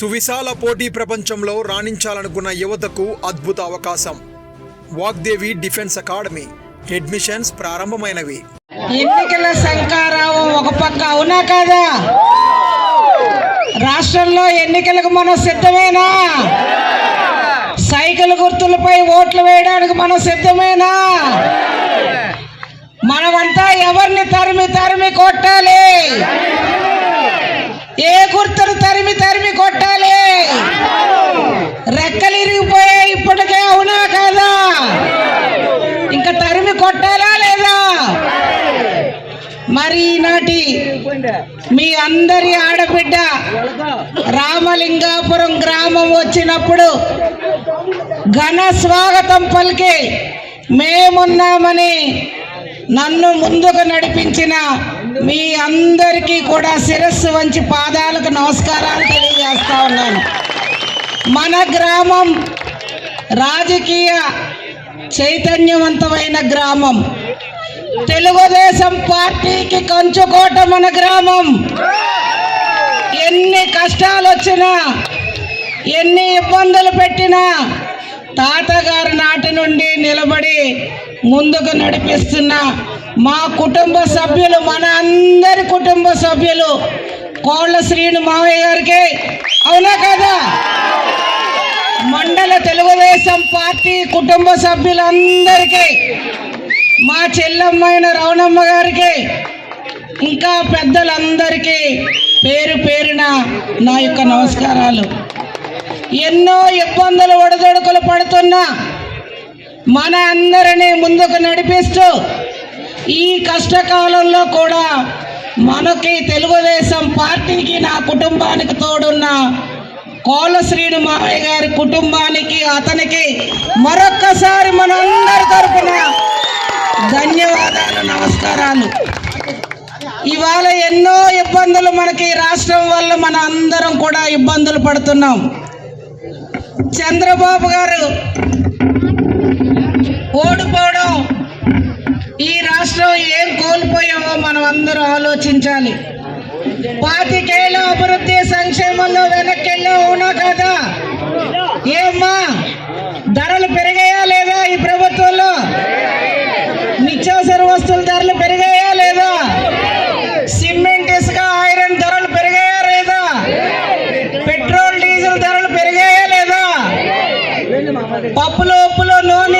సువిశాల పోటీ ప్రపంచంలో రాణించాలనుకున్న యువతకు అద్భుత అవకాశం. Vagdevi defence academy. అడ్మిషన్స్ ప్రారంభమైనవి. ఎన్నికల సంకారావం ఒక పక్క అవునా కాదా? రాష్ట్రంలో ఎన్నికలకు మనం సిద్ధమేనా? సైకిల్ గుర్తులపై ఓట్లు వేయడానికి మనం సిద్ధమేనా? మనమంతా ఎవరిని తరిమి తరిమి కొట్టాలి? ఏ గుర్తును తరిమి తరిమి కొట్టాలి రెక్కలు ఇరిగిపోయాయి ఇప్పటికే అవునా కాదా ఇంకా తరిమి కొట్టాలా లేదా? మరి ఈనాటి మీ అందరి ఆడబిడ్డ రామలింగాపురం గ్రామం వచ్చినప్పుడు ఘన స్వాగతం పలికి మేమున్నామని నన్ను ముందుకు నడిపించిన మీ అందరికీ కూడా శిరస్సు వంచి పాదాలకు నమస్కారాలు తెలియజేస్తా ఉన్నాను. మన గ్రామం రాజకీయ చైతన్యవంతమైన గ్రామం. తెలుగుదేశం పార్టీకి కంచుకోట మన గ్రామం. ఎన్ని కష్టాలు వచ్చినా ఎన్ని ఇబ్బందులు పెట్టినా తాతగారి నాటి నుండి నిలబడి ముందుకు నడిపిస్తున్న మా కుటుంబ సభ్యులు మన అందరి కుటుంబ సభ్యులు కోళ్ళ శ్రీను మావయ్య గారికి. అవునా కదా? తెలుగుదేశం పార్టీ కుటుంబ సభ్యులందరికీ మా చెల్లమ్మైన రవణమ్మ గారికి ఇంకా పెద్దలందరికీ పేరు పేరున నా యొక్క నమస్కారాలు. ఎన్నో ఇబ్బందులు ఒడదొడుకులు పడుతున్నా మన అందరినీ ముందుకు నడిపిస్తూ ఈ కష్టకాలంలో కూడా మనకి తెలుగుదేశం పార్టీకి నా కుటుంబానికి తోడున్న కోల శ్రీను గారి కుటుంబానికి అతనికి మరొక్కసారి మనందరి తరపున ధన్యవాదాలు నమస్కారాలు. ఇవాళ ఎన్నో ఇబ్బందులు మనకి రాష్ట్రం వల్ల మన అందరం కూడా ఇబ్బందులు పడుతున్నాం. చంద్రబాబు గారు ఓడిపోవడం ఈ రాష్ట్రం ఏం కోల్పోయామో మనం అందరం ఆలోచించాలి. పాతి సంక్షేమంలో వెనక్కి అవునా కదా? ఏమ్మా ధరలు పెరిగాయా లేదా ఈ ప్రభుత్వంలో? నిత్యావసర వస్తువుల ధరలు పెరిగాయా లేదా? సిమెంట్ ఇసుక ఐరన్ ధరలు పెరిగాయా లేదా? పెట్రోల్ డీజిల్ ధరలు పెరిగాయా లేదా? పప్పులు ఉప్పులు నూనె